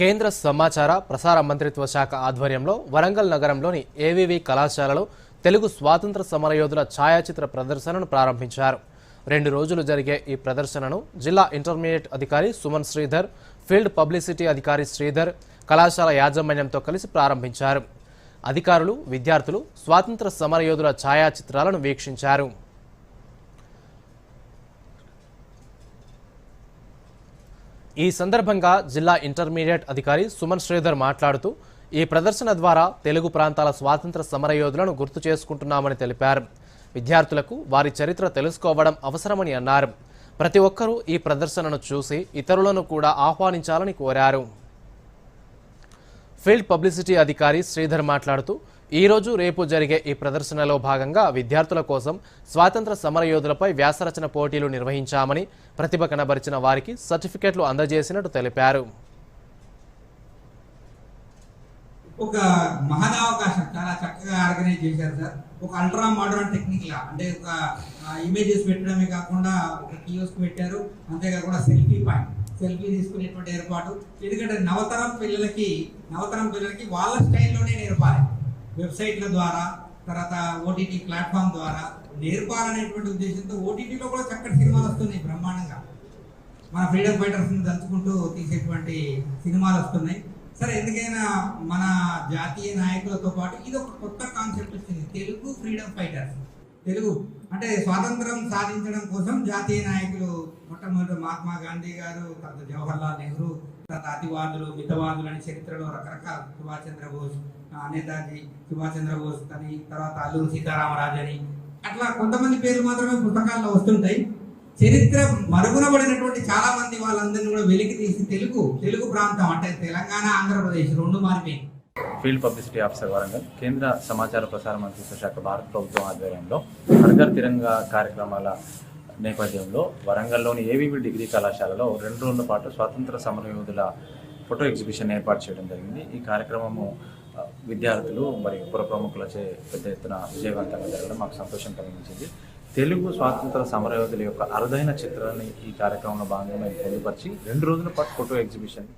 కేంద్ర సమాచార ప్రసార మంత్రిత్వ శాఖ ఆధ్వర్యంలో వరంగల్ నగరంలోని ఏవివి కళాశాలలో తెలుగు స్వాతంత్ర సమరయోధుల ఛాయాచిత్ర ప్రదర్శనను ప్రారంభించారు. రెండు రోజులు జరిగే ఈ ప్రదర్శనను జిల్లా ఇంటర్మీడియట్ అధికారి సుమన్ శ్రీధర్ ఫీల్డ్ పబ్లిసిటీ అధికారి శ్రీధర్ కళాశాల యాజమాన్యంతో కలిసి ప్రారంభించారు. అధికారులు విద్యార్థులు స్వాతంత్ర సమరయోధుల ఛాయాచిత్రాలను వీక్షించారు. ఈ సందర్భంగా జిల్లా ఇంటర్మీడియట్ అధికారి సుమన్ శ్రీధర్ మాట్లాడుతూ ఈ ప్రదర్శన ద్వారా తెలుగు ప్రాంతాల స్వాతంత్ర సమరయోధులను గుర్తు చేసుకుంటున్నామని తెలిపారు. విద్యార్థులకు వారి చరిత్ర తెలుసుకోవడం అవసరమని అన్నారు. ప్రతి ఒక్కరూ ఈ ప్రదర్శనను చూసి ఇతరులను కూడా ఆహ్వానించాలని కోరారు. ఫీల్డ్ పబ్లిసిటీ అధికారి శ్రీధర్ మాట్లాడుతూ ఈరోజు రేపు జరిగే ఈ ప్రదర్శనలో భాగంగా విద్యార్థుల కోసం స్వాతంత్ర సమరయోధులపై వ్యాసరచన పోటీలు నిర్వహించామని ప్రతిభ కనబరిచిన వారికి సర్టిఫికెట్లు అందజేసినట్టు తెలిపారు. ఒక మహదావకాశం చాలా చక్కగా ఆర్గనైజ్ చేశారు సార్. ఒక అల్ట్రా మోడర్న్ టెక్నిక్ లా అంటే ఒక ఇమేజెస్ పెట్టడమే కాకుండా ఒక కియోస్క్ పెట్టారు. అంతేకాకుండా సెల్ఫీ పాయింట్ సెల్ఫీ తీసుకునేటువంటి ఏర్పాటు. ఎందుకంటే నవతరం పిల్లలకి నవతరం పిల్లలకి వాళ్ళ స్టైల్లోనే నేర్పాలి. వెబ్సైట్ల ద్వారా తర్వాత ఓటీటీ ప్లాట్ఫామ్ ద్వారా నేర్పాలనేటువంటి ఉద్దేశంతో ఓటీటీలో కూడా చక్కటి సినిమాలు వస్తున్నాయి బ్రహ్మాండంగా. మన ఫ్రీడమ్ ఫైటర్స్ని దంచుకుంటూ తీసేటువంటి సినిమాలు వస్తున్నాయి. సరే ఎందుకైనా మన జాతీయ నాయకులతో పాటు ఇది ఒక కొత్త కాన్సెప్ట్ వచ్చింది. Telugu freedom fighters. తెలుగు అంటే స్వాతంత్రం సాధించడం కోసం జాతీయ నాయకులు మొట్టమొదటి మహాత్మా గాంధీ గారు తర్వాత జవహర్ లాల్ నెహ్రూ తర్వాత అతివాదులు మితవాదులు అని చరిత్రలో రకరకాల సుభాష్ చంద్రబోస్ నేతాజీ సుభాష్ చంద్రబోస్ అని తర్వాత అల్లూరు సీతారామరాజు అని. అట్లా కొంతమంది పేర్లు మాత్రమే పుస్తకాల్లో వస్తుంటాయి. చరిత్ర మరుగునబడినటువంటి చాలా మంది వాళ్ళందరినీ కూడా వెలికి తీసి తెలుగు తెలుగు ప్రాంతం అంటే తెలంగాణ ఆంధ్రప్రదేశ్ రెండు మారిపోయింది ఫీల్డ్ పబ్లిసిటీ ఆఫీసర్ వరంగల్ కేంద్ర సమాచార ప్రసార మంత్రిత్వ శాఖ భారత ప్రభుత్వం ఆధ్వర్యంలో హర్ఘర్ తిరంగా కార్యక్రమాల నేపథ్యంలో వరంగల్లోని ఏవీబీ డిగ్రీ కళాశాలలో రెండు రోజుల పాటు స్వాతంత్ర సమరయోధుల ఫోటో ఎగ్జిబిషన్ ఏర్పాటు చేయడం జరిగింది. ఈ కార్యక్రమము విద్యార్థులు మరియు పుర ప్రముఖులచే పెద్ద ఎత్తున విజయవంతంగా జరగడం మాకు సంతోషం కలిగించింది. తెలుగు స్వాతంత్ర సమరయోధుల యొక్క అరుదైన చిత్రాన్ని ఈ కార్యక్రమంలో భాగంగా మేము పొందుపరిచి రెండు రోజుల పాటు ఫోటో ఎగ్జిబిషన్